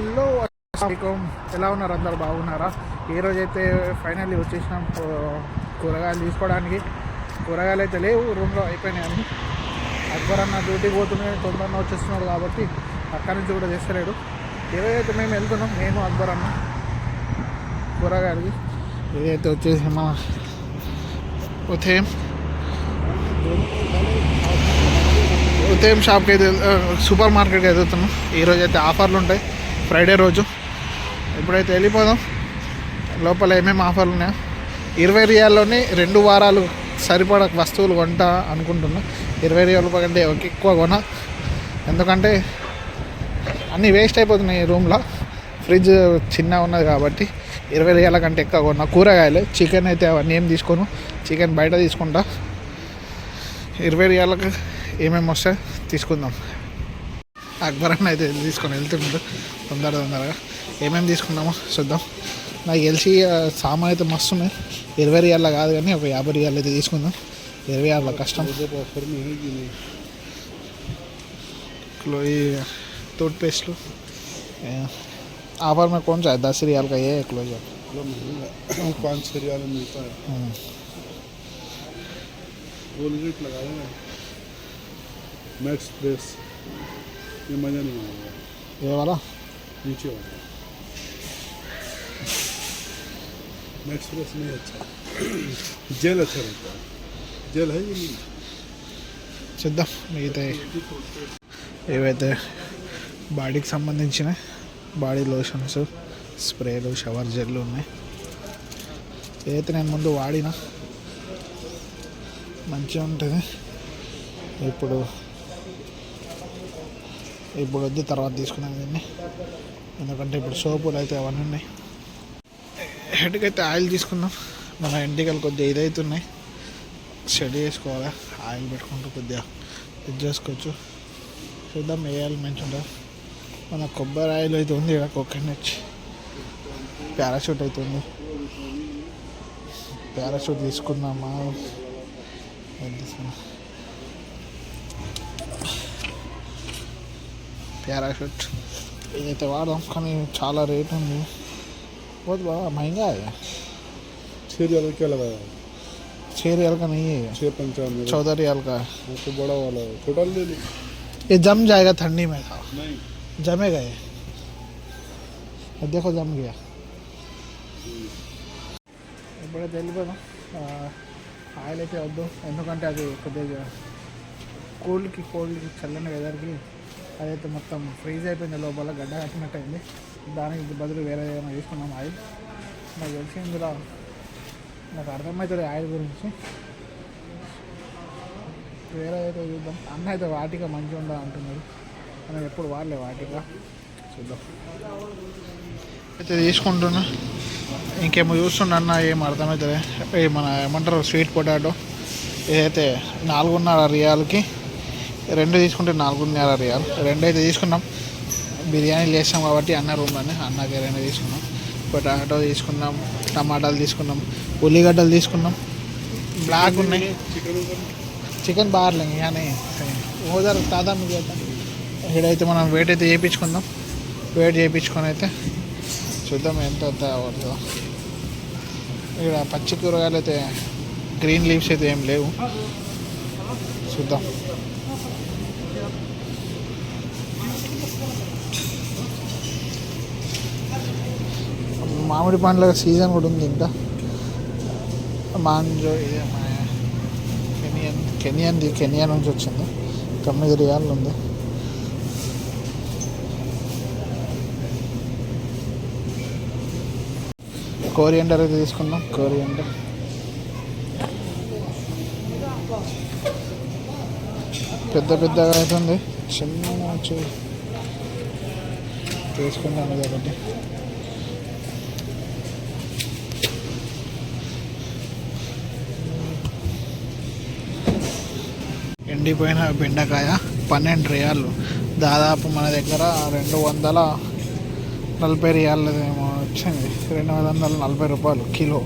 Hello అస్సలాముఅలైకుం. ఎలా ఉన్నారు అందరు? బాగున్నారా? ఈరోజు అయితే ఫైనల్లీ వచ్చేసినాం కూరగాయలు తీసుకోవడానికి. కూరగాయలు అయితే లేవు రూమ్లో అయిపోయినాయి అక్బర్ అన్న డ్యూటీకి పోతుండే తొందరగా వచ్చేస్తున్నాడు కాబట్టి అక్కడి నుంచి కూడా చేస్తలేడు. ఈరోజు అయితే మేము వెళ్తున్నాం నేను అక్బర్ అన్న కూరగాయలకి. ఏదైతే వచ్చేసి మా ఉదయం ఉదయం షాప్కి అయితే సూపర్ మార్కెట్కి వెళ్తున్నాం. ఈరోజు అయితే ఆఫర్లు ఉంటాయి. ఫ్రైడే రోజు. ఇప్పుడైతే వెళ్ళిపోదాం. లోపల ఏమేమి ఆఫర్లు ఉన్నాయో. ఇరవై రియాల్లోనే రెండు వారాలు సరిపడ వస్తువులు కొంటా అనుకుంటున్నా. ఇరవై రియాల కంటే ఎక్కువ కొన. ఎందుకంటే అన్నీ వేస్ట్ అయిపోతున్నాయి ఈ రూమ్లో. ఫ్రిడ్జ్ చిన్న ఉన్నది కాబట్టి ఇరవై రియాల కంటే ఎక్కువ కొన్నా. కూరగాయలు చికెన్ అయితే అవన్నీ ఏం తీసుకోను. చికెన్ బయట తీసుకుంటా. ఇరవై రియాలకు ఏమేమి వస్తాయి తీసుకుందాం. అక్బర్ అన్న అయితే తీసుకొని వెళ్తున్నాడు తొందర తొందరగా ఏమేమి తీసుకున్నామో చూద్దాం నాకు తెలిసి ఆ, సామాన్ అయితే మస్తు ఉన్నాయి ఇరవై రియాల కాదు కానీ ఒక యాభై రియాలు అయితే తీసుకుందాం ఇరవై రియాల కష్టం ऑफर में है कि नहीं किलो ये टूथपेस्ट ऑफर में कौन सा है दस रियाल का ये है किलो जो थोड़ा महंगा पाँच छः रियाल में मिलता है हम्म, वो लिमिट लगा देना मैक्स प्रेस ये मज़ा नहीं आएगा ये वाला नीचे वाला मैक्स प्रेस नहीं अच्छा जेल अच्छा रहता है जेल है ये नहीं చూద్దాం మిగతా ఏవైతే బాడీకి సంబంధించిన బాడీ లోషన్స్ స్ప్రేలు షవర్ జెల్లు ఉన్నాయి ఏదైతే నేను ముందు వాడినా మంచిగా ఉంటుంది ఇప్పుడు ఇప్పుడు వద్దు తర్వాత తీసుకున్నాను దీన్ని. ఎందుకంటే ఇప్పుడు సోపులు అయితే అవన్నీ ఉన్నాయి. హెడ్కి అయితే ఆయిల్ తీసుకుందాం. మన ఎంటికలు కొద్దిగా ఇదవుతున్నాయి స్టడీ చేసుకోవాలి? ఆయిల్ పెట్టుకుంటూ కొద్దిగా ఇది చేసుకోవచ్చు. చూద్దాం ఏ ఆయిల్ మంచి ఉంటుంది. మన కొబ్బరి ఆయిల్ అయితే ఉంది ఇక్కడ కోకోనట్. పారాషూట్ అయితే ఉంది. పారాషూట్ తీసుకుందామా? తీసుకున్నా తీసుకుందాం పారాషూట్ ఇదైతే వాడదాం కానీ చాలా రేట్ ఉంది बहुत बड़ा महंगा है छः रियाल का क्या लगाया छः रियाल का नहीं है छः पंचानवे का। चौदह रियाल का है वो तो बड़ा वाला है छोटा ले लो ये जम जाएगा ठंडी में था नहीं जमेगा ये अब देखो जम गया ఇప్పుడైతే వెళ్ళిపోదాం ఆ, ఆయిల్ అయితే వద్దు ఎందుకంటే అది కొద్దిగా కూల్కి కోల్డ్కి చల్లని వెదర్కి అదైతే మొత్తం ఫ్రీజ్ అయిపోయింది లోపల గడ్డ కట్టినట్టు అయింది దానికి బదులు వేరే ఏమైనా తీసుకున్నాం ఆయిల్? నాకు తెలిసి ఇందులో నాకు అర్థమవుతుంది ఆయిల్ గురించి. వేరే అయితే చూద్దాం. అన్న అయితే వాటిక మంచిగా ఉండాలి అంటున్నాడు. మనం ఎప్పుడు వాడలే వాటిక. చూద్దాం. అయితే తీసుకుంటున్నా. ఇంకేమో చూస్తుండ అన్న ఏం అర్థమవుతుంది మన ఏమంటారు స్వీట్ పొటాటో ఇదైతే నాలుగున్నర రియాల్కి రెండు తీసుకుంటే నాలుగున్నర రియాల్. రెండు అయితే తీసుకున్నాం. బిర్యానీ చేస్తాం కాబట్టి అన్న రూమ్లోనే అన్నకి రెండు తీసుకున్నాం. పొటాటో తీసుకున్నాం టమాటాలు తీసుకున్నాం ఉల్లిగడ్డలు తీసుకున్నాం. బ్లాక్ ఉన్నాయి. చికెన్ బార్లింగ్ కానీ ఓదర్ తాదా మీకు ఇక్కడైతే మనం వెయిట్ అయితే చేయించుకుందాం. వెయిట్ చేయించుకొని అయితే చూద్దాం ఎంత అవుతుందో. ఇక్కడ పచ్చి కూరగాయలు అయితే గ్రీన్ లీవ్స్ అయితే ఏం లేవు. చూద్దాం. మామిడి పండ్ల సీజన్ కూడా ఉంది ఇంకా. మాంజో కెనియన్ కెనియన్ది కెనియా నుంచి వచ్చింది. తొమ్మిది రియాలు ఉంది. కోరియండర్ అయితే తీసుకుందాం. కోరియండర్. పెద్ద పెద్దగా అవుతుంది. చిన్న తీసుకుందాం ఇది ఒకటి ఎండిపోయిన బెండకాయ పన్నెండు రియాలు దాదాపు మన దగ్గర రెండు వందల నలభై రియాలు ఏమో వచ్చింది. రెండు వందల నలభై రూపాయలు కిలో.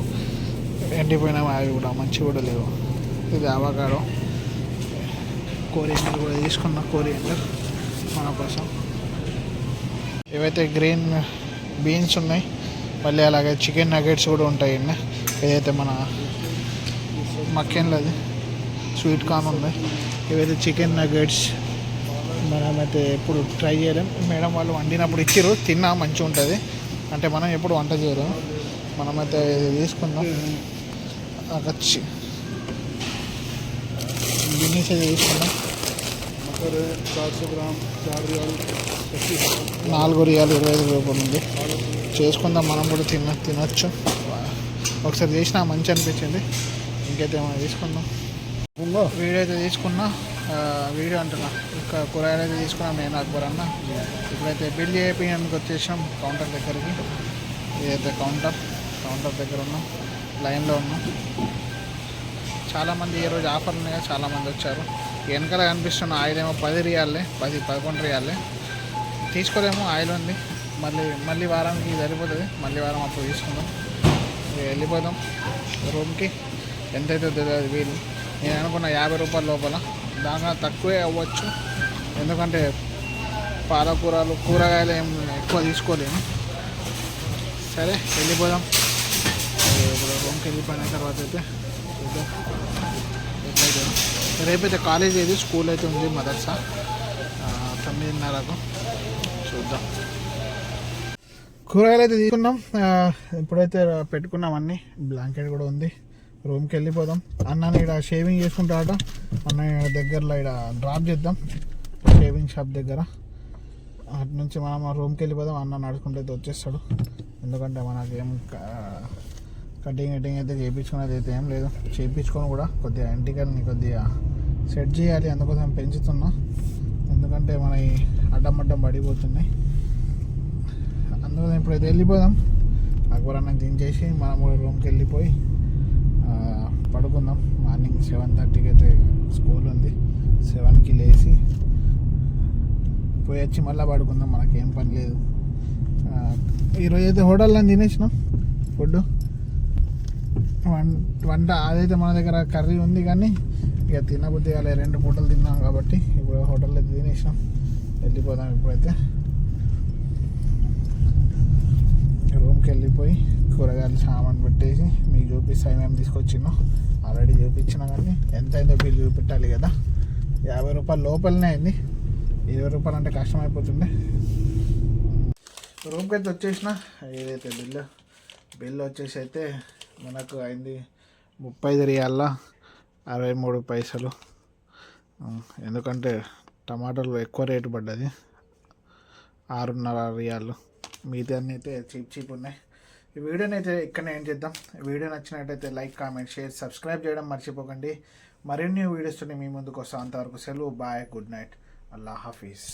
ఎండిపోయిన అవి కూడా మంచి కూడా లేవు. ఇది అవకాడో. కోరియండర్ కూడా తీసుకున్న కోరియండర్ మన కోసం. ఏవైతే గ్రీన్ బీన్స్ ఉన్నాయి మళ్ళీ అలాగే చికెన్ నగెట్స్ కూడా ఉంటాయి అండి. ఏదైతే మన మక్కెన్లది స్వీట్ కార్న్ ఉంది ఏవైతే చికెన్ నగెట్స్ మనమైతే ఎప్పుడు ట్రై చేయలేం. మేడం వాళ్ళు వండినప్పుడు ఇచ్చారు తిన్నా మంచిగా ఉంటుంది. అంటే మనం ఎప్పుడు వంట చేయరు మనమైతే తీసుకుందాం. వచ్చి బిజినెస్ అయితే తీసుకుందాం. నాలుగు రియాలు ఇరవై ఐదు రూపాయలు ఉంది. చేసుకుందాం మనం కూడా తిన తినచ్చు. ఒకసారి చేసినా మంచి అనిపించింది. ఇంకైతే ఏమైనా తీసుకుందాం. వీడియో అయితే తీసుకున్నా వీడియో అంటున్నా. ఇంకా కూరగాయలు అయితే తీసుకున్నాం నేను అక్బర్ అన్న. ఇప్పుడైతే బిల్ చేయడానికి వచ్చేసాం కౌంటర్ దగ్గరికి. ఇదైతే కౌంటర్ కౌంటర్ దగ్గర ఉన్నాం లైన్లో ఉన్నాం. చాలామంది ఈ రోజు ఆఫర్లు ఉన్నాయి? చాలామంది వచ్చారు. వెనకాల కనిపిస్తున్న ఆయిల్ ఏమో పది రియాలే పది పదకొండు రియాలే తీసుకోలేము ఆయిల్ ఉంది. మళ్ళీ మళ్ళీ వారానికి ఇది సరిపోతుంది. మళ్ళీ వారం అప్పుడు తీసుకుందాం. ఇక వెళ్ళిపోదాం. రూమ్కి. ఎంతైతే తెలియదు వీలు. నేను అనుకున్న యాభై రూపాయల లోపల. దాకా తక్కువే అవ్వచ్చు. ఎందుకంటే పాలకూరలు కూరగాయలు ఏం ఎక్కువ తీసుకోలేము. సరే వెళ్ళిపోదాం. ఇప్పుడు రూమ్కి వెళ్ళిపోయిన తర్వాత అయితే చూద్దాం. ఎట్లయితే రేపైతే కాలేజ్ ఏది స్కూల్ అయితే ఉంది మదర్సా. తొమ్మిదిన్నరకు చూద్దాం. కూరగాయలు అయితే తీసుకున్నాం. ఇప్పుడైతే పెట్టుకున్నాం అన్నీ. బ్లాంకెట్ కూడా ఉంది. రూమ్కి వెళ్ళిపోదాం. అన్నని ఇక్కడ షేవింగ్ చేసుకుంటాడట. అన్న దగ్గరలో ఇక్కడ డ్రాప్ చేద్దాం. షేవింగ్ షాప్ దగ్గర. అటు నుంచి మనం రూమ్కి వెళ్ళిపోదాం. అన్న నడుచుకుంటే అయితే వచ్చేస్తాడు. ఎందుకంటే మనకేం కటింగ్ కటింగ్ అయితే చేయించుకునేది అయితే ఏం లేదు. చేయించుకొని కూడా కొద్దిగా ఇంటికల్ని కొద్దిగా సెట్ చేయాలి. అందుకోసం పెంచుతున్నా. ఎందుకంటే మన అడ్డం అడ్డం పడిపోతున్నాయి అందుకోసం ఇప్పుడైతే వెళ్ళిపోదాం. అక్బర్ అన్నం దించేసి మనం కూడా రూమ్కి వెళ్ళిపోయి పడుకుందాం. మార్నింగ్ సెవెన్ థర్టీకి అయితే స్కూల్ ఉంది. సెవెన్కి లేచి పోయి వచ్చి మళ్ళీ పడుకుందాం. మనకేం పని లేదు. ఈరోజు అయితే హోటల్లో తినేసినాం? ఫుడ్ వం వంట అదైతే మన దగ్గర కర్రీ ఉంది కానీ ఇక తినబుద్ధి కాలే రెండు పూటలు తిన్నాం కాబట్టి ఇప్పుడు హోటల్లో అయితే తినేసినాం. వెళ్ళిపోదాం ఇప్పుడైతే. రూమ్కి వెళ్ళిపోయి కూరగాయలు సామాన్ పెట్టేసి మీకు చూపిస్తా. మేము తీసుకొచ్చినో ఆల్రెడీ చూపించినా కానీ ఎంత అయిందో బిల్ చూపెట్టాలి కదా. యాభై రూపాయల లోపలనే అయింది. ఇరవై రూపాయలు అంటే కష్టం అయిపోతుండే రూమ్కి అయితే వచ్చేసిన. ఏదైతే బిల్లు బిల్లు వచ్చేసి అయితే మనకు అయింది ముప్పై ఐదు రియాల అరవై మూడు పైసలు. ఎందుకంటే టమాటాలు ఎక్కువ రేటు పడ్డది. ఆరున్నర రియాలు మిగతా అన్నీ అయితే చీప్ చీప్ ఉన్నాయి. ఈ వీడియోని అయితే ఇక్కడనే ఏం చేద్దాం. వీడియో నచ్చినట్టయితే లైక్ కామెంట్ షేర్ సబ్స్క్రైబ్ చేయడం మర్చిపోకండి. మరిన్ని వీడియోస్తో మీ ముందుకు వస్తాం. అంతవరకు సెలవు. Bye good night. అల్లా హాఫీజ్.